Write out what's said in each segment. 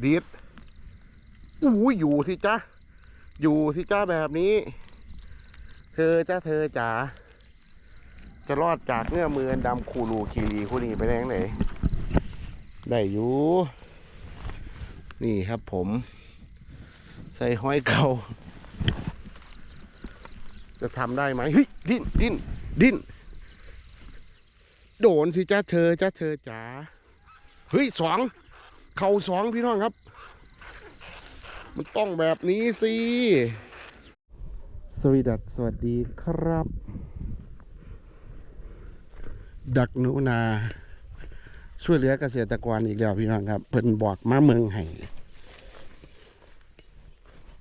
เดีดอู้ยอยู่สิจ้าอยู่สิจ้าแบบนี้ เธอจ้าเธอจ๋าจะรอดจากเงื่อมือนดำคูรูคีรีคู่นี้ไปได้ยังไงได้อยู่ นี่ครับผม ใส่ห้อยเก่าจะทำได้ไหมเฮ้ยดิ้นดิ้นดิ้นโดนสิจ้าเธอจ้าเธอจ๋าเฮ้ยสอง เข่าสองพี่น้องครับ มันต้องแบบนี้สิสวีดัสสวัสดีครับ ดักหนูนา ช่วยเหลือเกษตรกรอีกแล้วพี่น้องครับ เพิ่นบอกมาเมืองไห้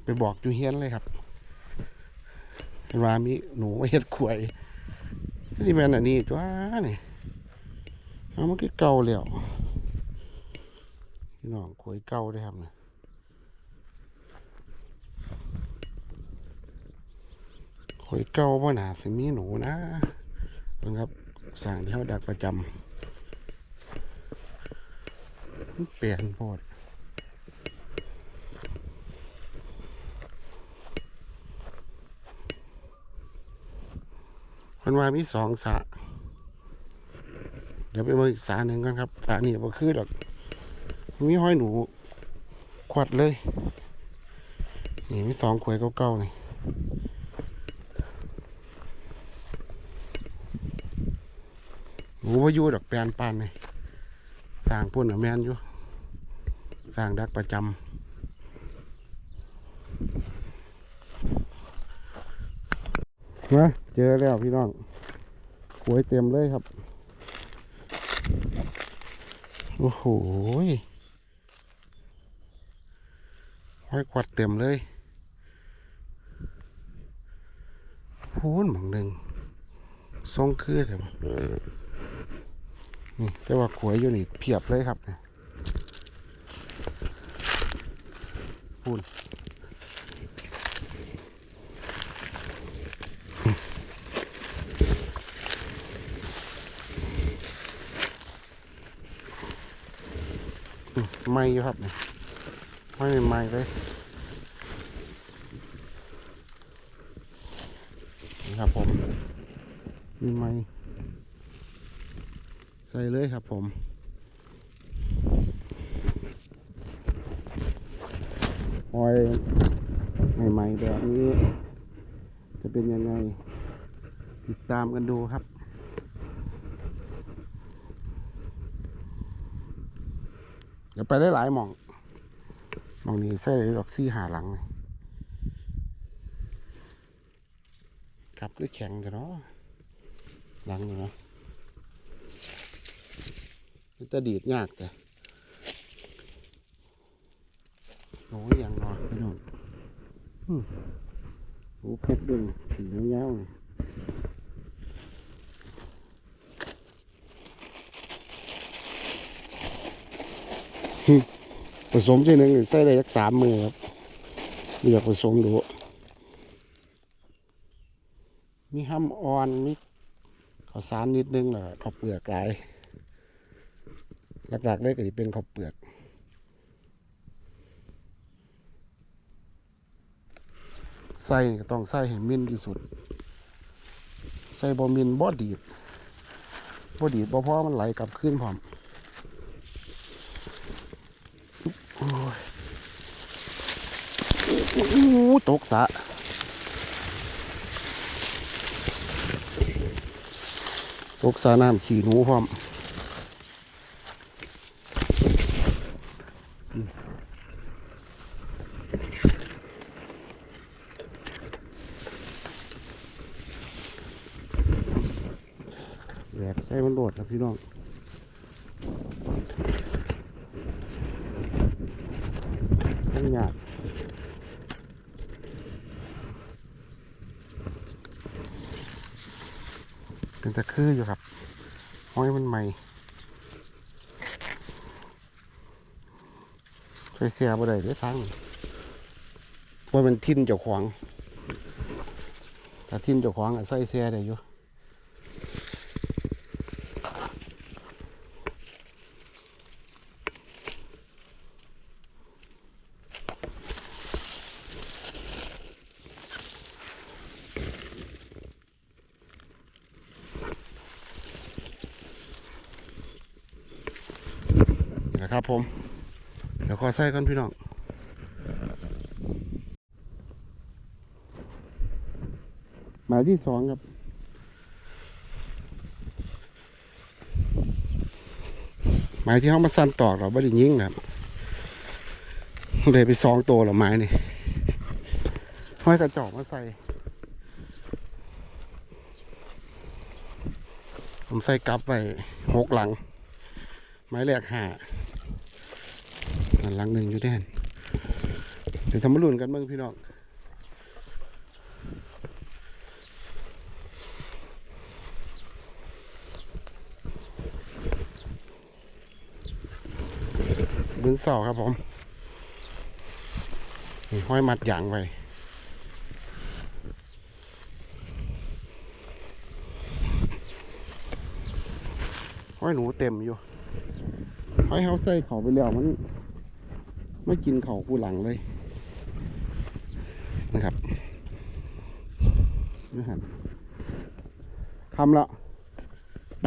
ไปบอกอยู่เฮียนเลยครับเพิ่นว่ามีหนูเฮ็ดขวยนี่แม่นอันนี้จ้านี่เอามันก็เก่าแล้ว พี่น้องขวยเก่าได้ครับเนี่ยหอยเก้าว่าหนาสิมีหนูนะนะครับสั่งที่เขาดักประจำเปลี่ยนโพดคนว่ามีสองสะเดี๋ยวไปเบิ่งอีกสระหนึ่งกันครับสระนี่ก็คือดอก มีห้อยหนูขวัดเลย นี่มีสองขวยเก้าๆนี่หมูว่าอยู่ดอกแปนปานนี่สร้างพุ่นกับแมนอยู่สร้างดักประจำมาเจอแล้วพี่น้องหวยเต็มเลยครับ โอ้โห ห้อยควัดเต็มเลยพูนหมองหนึ่งทรงคือแต่ว่านี่แต่ว่าขวยอยู่นี่เพียบเลยครับเนี่ยพูนไม่อยู่ครับเนี่ย ไม่เป็นไม่เลยนี่ครับผมมีไม้ใส่เลยครับผมหอยใหม่ๆแบบนี้ จะเป็นยังไง ติดตามกันดูครับเดี๋ยวไปได้หลายหม่องห มองนี้ใส่ดอกซี่หาหลังเลยครับก็แข็งกันเนาะหลังเนาะมันจะดีดยากแต่โอ้ยอย่างนอนพี่น้องโอ้เพชรดึงถึงยาวๆเลยหึ ผสมทีหนึ่งใส่ได้ยักสามมือครับไม่อยกผสมดู มีห้ำอ่อนมีข้าวสารนิดนึงแล้วก็ข้าวเปลือกหลายหลักๆเลยก็จะเป็นข้าวเปลือกใส่นี่ก็ต้องใส่ให้มินที่สุดใส่บ่มินบ่ดีดบ่ดีดบ่เพราะมันไหลกลับขึ้นพร้อมโอ้ยโอ้โห ตกสะตกสะน้ำขี่หนูพร้อม เสียบ่ได้ได้ทั้งว่ามันทิ้นเจ้าของแต่ทิ้นเจ้าของใส่เสียได้อยู่นะครับผม อใส่กันพี่น้องหมายที่สองครับหมายที่เขามาสั้นตอกเราไม่ได้ยิงครับเลยไปสองตัวหรอไม้นี่ห้อยกระจอกมาใส่ผมใส่กลับไปหกหลัง ไม้แรกห้า อันหลังหนึ่งอยู่แน่นเดี๋ยวทำมาลุ่นกันบ้างพี่น้องบืนสอครับผมนี่ห้อยมัดอย่างไว้ห้อยหนูเต็มอยู่ห้อยเฮาใส่เขาไปแล้วมัน ไม่กินเขากูหลังเลยนะครับนี่ครับทำแล้วไป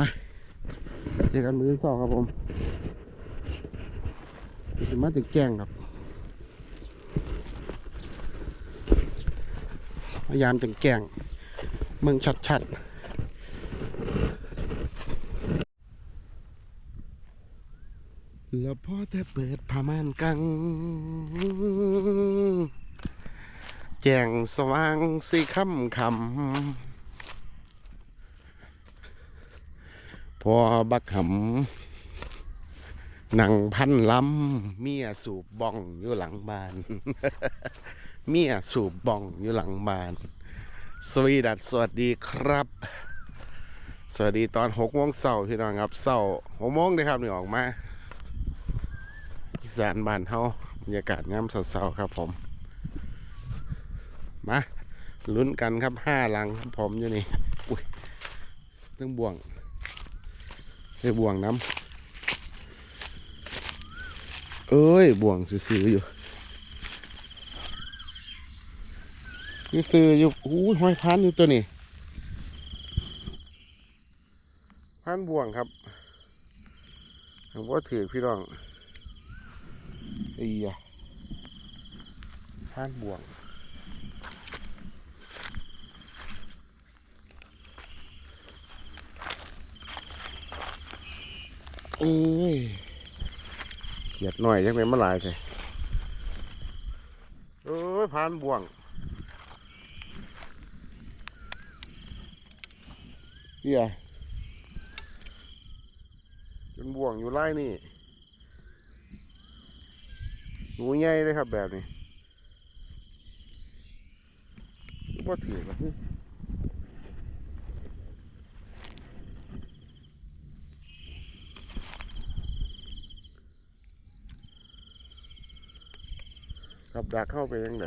เจอกันมือสองครับผมมาจะแกงครับพยายามจะแกงเมืองชัดๆ แล้วพอแต่เปิดผ้าม่านกัง แจ้งสว่างสีค่ำคำพอบักหำหนังพันลำเมียสูบบ้องอยู่หลังบ้าน เมียสูบบ้องอยู่หลังบ้าน สวีดัสสวัสดีครับสวัสดีตอนหกโมงเช้าพี่น้องครับเช้าหกโมงเลยครับนี่ออกมา อีสานบ้านเฮาบรรยากาศงามสดเช้าครับผม มาลุ้นกันครับห้าลังครับผมอยู่นี่อุ้ยต้องบ่วงเฮ้ยบ่วงน้ำเอ้ยบ่วงซื้ออยู่นี่ซื้ออยู่อู้ห้อยพันอยู่ตัวนี้พันบ่วงครับผมว่าถือพี่น้อง อีอะพันบ่วง เอ้ยเขียดหน่อยจังเลยมาหลายเลยเอ้ยพานบ่วงเฮียเป็นบ่วงอยู่ไล่นี่ หนูใหญ่เลยครับแบบนี้ว่าถือกับกับดักเข้าไปยังไง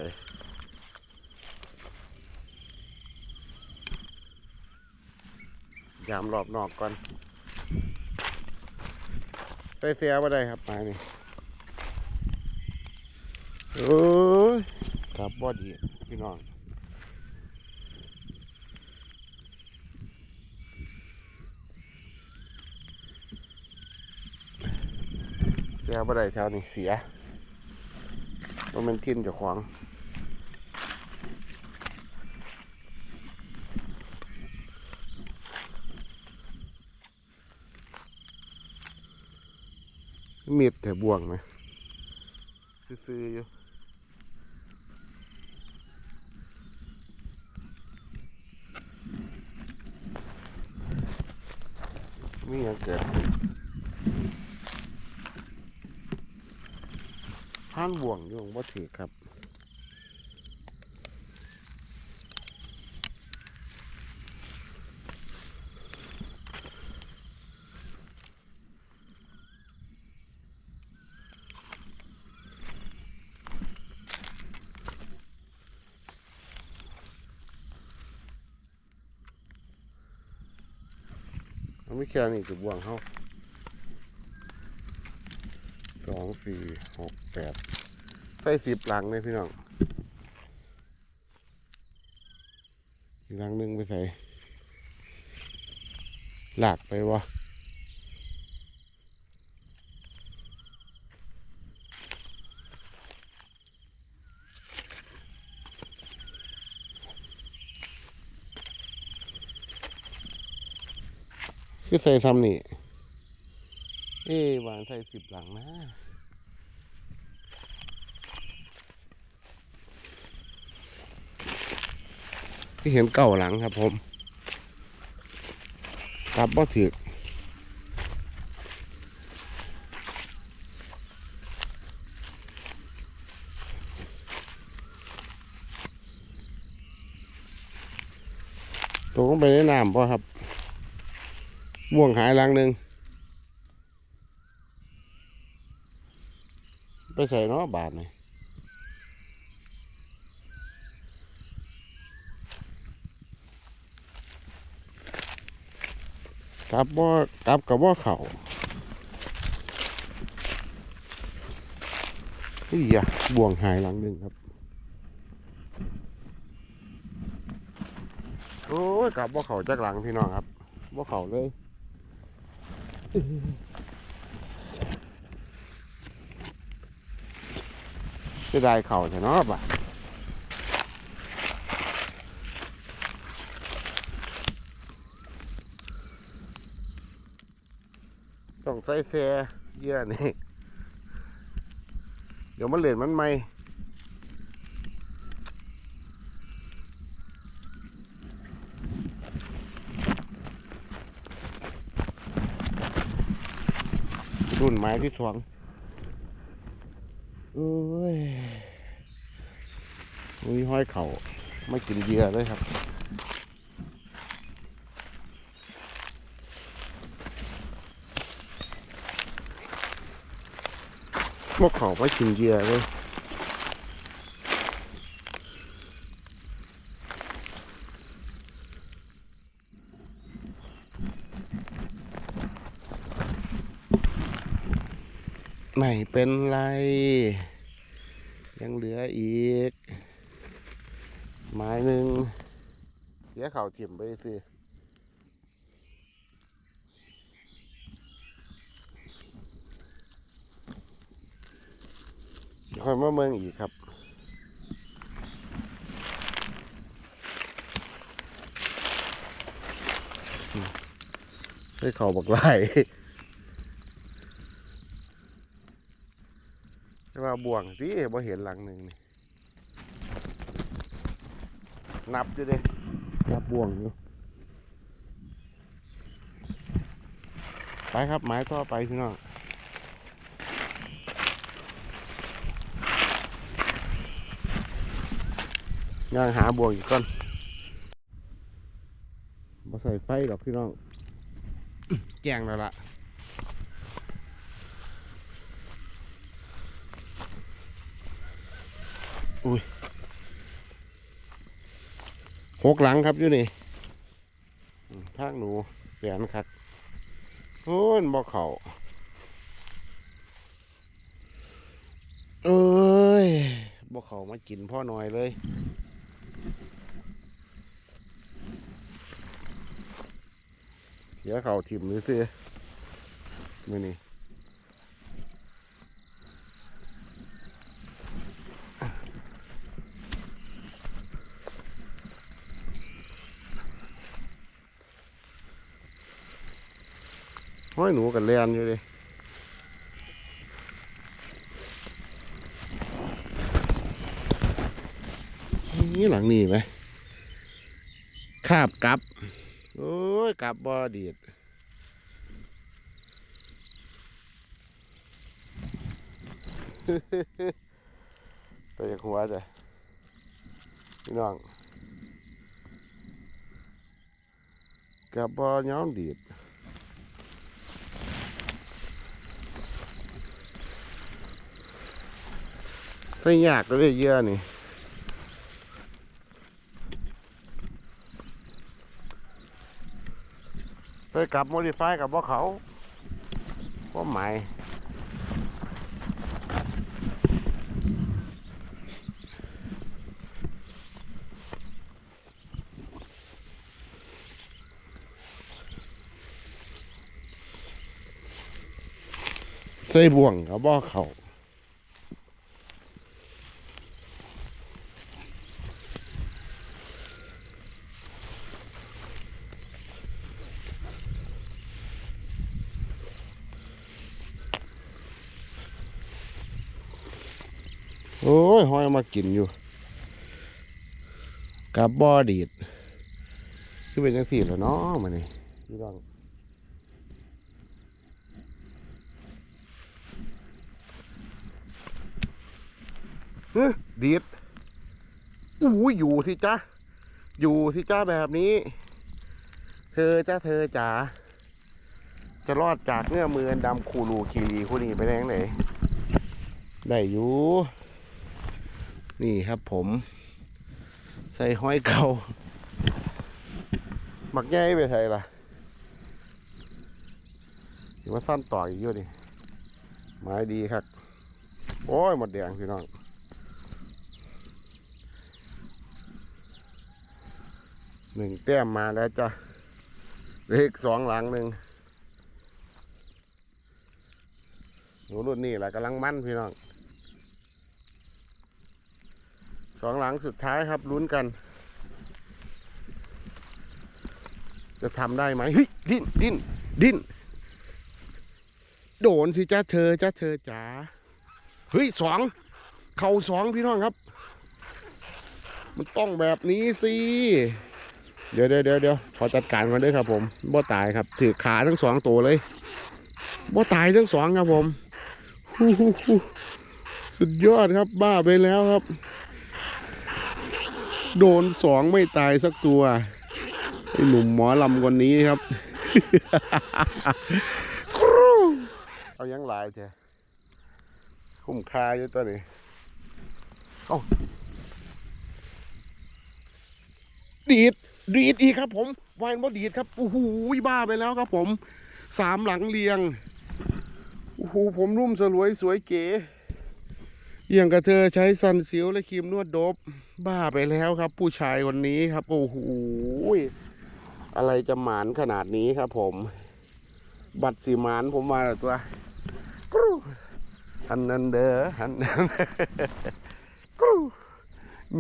ยามรอบนอกก่อนไปเสียบ่ได้ครับมานี่ เอ้ยกับบ่ดีพี่น้องเสียบ่ได้แถวนี้เสียว่ามันทิ่นจะขวางมีดแต่บ่วงไหมซื้อๆอยู่ มีอย่างเกิดผ่านบ่วงอยู่ว่าถือครับ มันไม่แค่นี้จะบ่วงเขาสองสี่หกแปดใส่สิบหลังเลยพี่น้องอีกหลังหนึ่งไปใส่หลากไปวะ คือใส่ซ้ำนี่ เอ๊หวานใส่สิบหลังนะที่เห็นเก่าหลังครับผม กลับบ่ถือตกลงไปในน้ำป่ะครับ ม่วงหายหลังหนึ่งไปใส่เนาะบาทนี่กลับบ่กลับกับบ่เข่าอียะบ่วงหายหลังหนึ่งครับ โอ้ยกลับบ่เข่าจากหลังพี่น้องครับบ่เข่าเลย เสียดายเข่าใช่เนาะบ่ะต้องใส่แฟเยื่อนี่ เดี๋ยวมันเหรียญมันไม่ รุ่น ไม้ที่สองเอ้ยมีห้อยเข่าไม่กินเยื่อเลยครับพวกเขาไม่กินเยื่อเลย ไม่เป็นไร ยังเหลืออีก ไม้หนึ่งเสียเข่าถิ่มไปสิคอยมาเมืองอีกครับใช้เข่าบักไหล แต่ว่าบ่วงสิบ่เห็นหลังหนึ่งนี่นับอยู่เด้นับบ่วงอยู่ไปครับไม้ต่อไปพี่น้องย่างหาบ่วงอีกก่อนบ่ใส่ไฟหรอกพี่น้องแจ้งแล้วล่ะ หกหลังครับอยู่นี่ทางหนูแสนครับโอ้ยบ่เขาเอ้ยบ่เขามากินพ่อหน่อยเลยเดี๋ยวเขาถิ่มหรือซื้อมือนี่ ห้อยหนูกันเลียนอยู่เลยนี่หลังนี่ไหมคาบกลับ โอ้ยกลับบอดีดตัวจากหัวจ้ะพี่น้องกลับบอย้อมดีด ใส่ยากก็เลยเยอะนี่ใส่กลับโมดิฟายกับว่าเขาก็หมายใส่บ่วงกับว่เขา ใโอ้ยหอยมา กินอยู่กับบอดีดคือเป็นจังสี่แล้วเนาะมานี่พี่น้องเฮ้ดีดอู้อยู่สิจ๊ะอยู่สิจ้าแบบนี้ เธอจ้าเธอจ๋าจะรอดจากเงื่อมือดำคูรูคีรีคู่นี้ไปได้ยังไงได้อยู่ นี่ครับผม ใส่ห้อยเก่าหมักแง่ไปใส่ล่ะอยู่ว่าสั้นต่ออีกอยู่นี่ไม้ดีครับ โอ้ยหมดแดงพี่น้องหนึ่งแต้มมาแล้วจ้ะเลขสองหลังหนึ่งหนูรุ่นนี้แหละกำลังมั่นพี่น้อง สองหลังสุดท้ายครับลุ้นกัน จะทำได้ไหมเฮ้ยดิ้นดิ้นดิ้นโดนสิจ้าเธอจ้าเธอจ๋าเฮ้ยสองเข่าสองพี่น้องครับ มันต้องแบบนี้สิเดี๋ยวเดี๋ยวเดี๋ยวขอจัดการก่อนด้วยครับ ผมบ่ตายครับ ถือขาทั้งสองตัวเลยบ่ตายทั้งสองครับผม สุดยอดครับบ้าไปแล้วครับ โดนสองไม่ตายสักตัวไอหนุ่มหมอลำคนนี้ครับครูเอายังหลายเถอะคุ้มค่าอยู่ตัวนี้เอาดีดดีดอีกครับ ผมวายนบ่ดีดครับโอ้โหบ้าไปแล้วครับผม สามหลังเรียงโอ้โหผมรุ่มสลวยสวยเก๋ อย่างกับเธอใช้ซันซิลและครีมนวดโดบบ้าไปแล้วครับ ผู้ชายคนนี้ครับ โอ้โหอะไรจะหมานขนาดนี้ครับผม บัตรสีหมานผมมาแล้วตัวกรูหันนันเดอหันนันกรู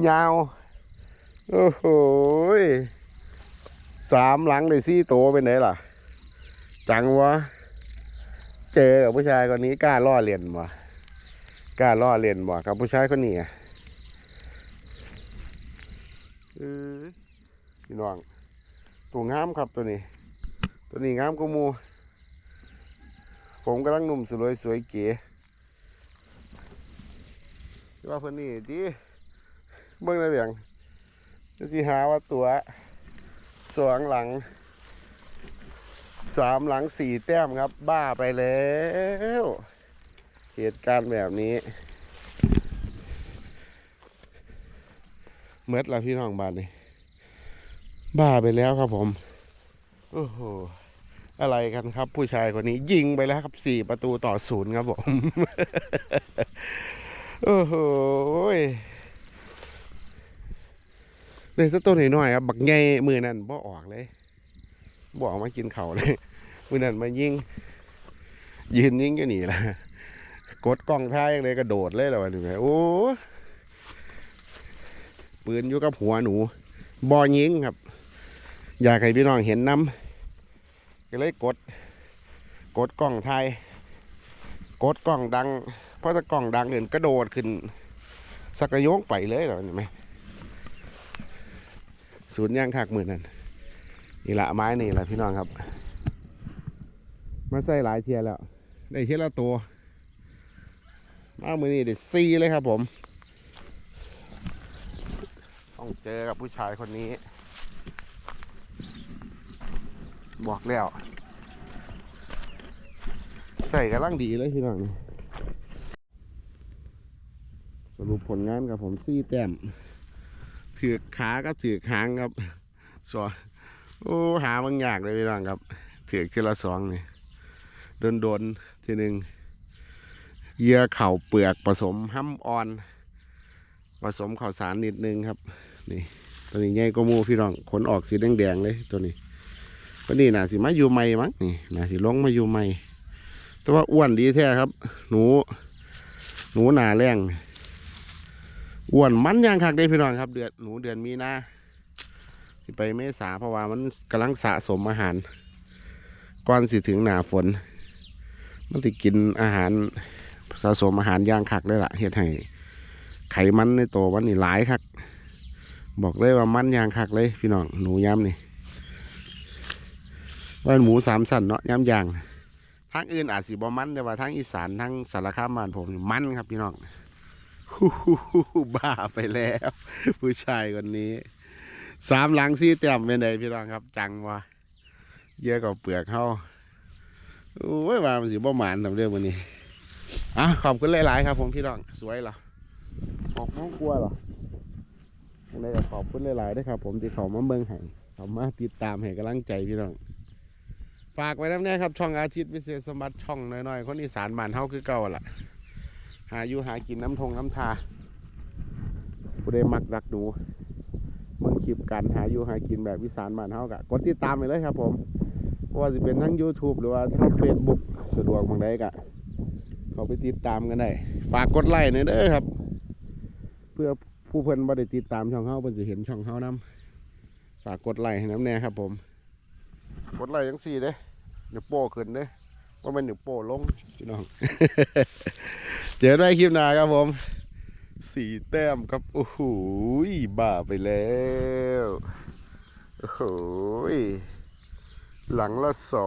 ยาว โอ้โหสามหลังเลยซี่โตวเป็นไหนล่ะ จังวะ เจอกับผู้ชายคนนี้กล้าล่อเลียนวะ กล้าล่อเลียนวะกับผู้ชายคนนี้อะเออพี่น้อง ตัวงามครับตัวนี้ ตัวนี้งามก็มู ผมกำลังหนุ่มสวยสวยเก๋ว่าเพื่อนนี่จีเบิ่งได้เบียงจะหาว่าตัวสองหลังสามหลังสี่แต้มครับ บ้าไปแล้ว เหตุการณ์แบบนี้เมื่อละพี่น้องบ้านนี่บ้าไปแล้วครับผม โอ้โห อะไรกันครับ ผู้ชายคนนี้ ยิงไปแล้วครับสี่ประตูต่อศูนย์ครับผม โอ้โหเลยสักตัวหน่อยครับ บักใหญ่มือนั่นบ่ออกเลยบ่ออกมากินเข่าเลย มือนั่นมายิงยืนยิงก็หนีละ กดกล้องท้ายยังเลยกระโดดเลยแล้ววะนี่แม่โอ้ปืนอยู่กับหัวหนูบ่ยิงครับ อยากให้พี่น้องเห็นน้ำก็เลยกด กดกล้องไทย กดกล้องดัง เพราะถ้ากล้องดังเห็นกระโดดขึ้น สักโยงไปเลยแล้วนี่ไหมศูนย์ย่างคักมือนั่นนี่ละไม้นี่แหละพี่น้องครับ มาใส่หลายเทียแล้ว ได้เทียละตัว มามือนี่เด็ดซีเลยครับผม ต้องเจอกับผู้ชายคนนี้ บอกแล้ว ใส่กำลังดีเลยพี่น้องสรุปผลงานกับผมซี่แต้มถือขากับถือหางครับสอโอ้หาบางอย่างเลยพี่น้องครับถือกทีละสองนี่โดนโดนๆทีหนึ่ง เยื่อเข่าเปลือกผสมห้ำอ่อน ผสมข้าวสารนิดนึงครับ นี่ตัวนี้ใหญ่กว่าหมูพี่น้องขนออกสีแดงๆเลยตัวนี้ตัวนี้น่าสิมาอยู่ใหม่มั้งนี่น่าสิลงมาอยู่ใหม่แต่ว่าอ้วนดีแท้ครับ หนู หนูหนาแรงอ้วนมันยังคักได้พี่น้องครับ เดือนหนูเดือนมีนาสิไปเมษาเพราะว่ามันกำลังสะสมอาหารก่อนสิถึงหนาฝน มันติกินอาหาร สะสมอาหารย่างคักได้ละเฮ็ดให้ไขมันในตัวมันนี่หลายคักบอกเลยว่ามันยางคักเลยพี่น้องหนูย้ำนี่ว่าหมูสามสันเนาะย้ำยางทางอื่นอาจสิบ่มันแต่ว่าทางอีสานทางสารคามบ้านผมมันครับพี่น้องบ้าไปแล้ว ผู้ชายคนนี้สามหลังซี่เต็มเป็นไงพี่น้องครับ จังว่าเยอะกว่าเปลือกเขาโอ้ยว่ามันสิบ่หมานทำเรื่องวันนี้ อะขอบคุณหลาย ๆ ครับ ผมพี่น้องสวยเหรอออกน้องกลัวเหรอยังไงก็ขอบคุณหลายๆด้วยครับ ผมที่เขามาเบิ่งให้เขามาติดตามให้กำลังใจพี่น้องฝากไว้น้ำแน่ครับ ช่องอาทิตย์วิเศษสมบัติช่องน้อย ๆ คนอีสานบ้านเฮาคือเก่าล่ะ หาอยู่หากินน้ำทงน้ำทาผู้ใดมักรักหนูเมืองคลิปการหาอยู่หากินแบบอีสานบ้านเฮากะกดติดตามไปเลยครับ ผมว่าจะเป็นทั้ง YouTube หรือว่าทั้ง Facebook สะดวกบางใดกะ เขาไปติดตามกันได้ ฝากกดไลค์หน่อยเด้อครับ เพื่อผู้เพิ่นบ่ได้ติดตามช่องเฮาเพิ่นสิเห็นช่องเฮานํฝากกดไลค์ให้น้ำแน่ครับผม กดไลค์จังซี่เด้เดี๋ยวโป้ขึ้นเด้ว่ามันเดี๋ยวโป้ลงพี่น้อง เจอได้คลิปหน้าครับผมสี่แต้มครับ โอ้โหบ้าไปแล้ว โอ้โหหลังละสอง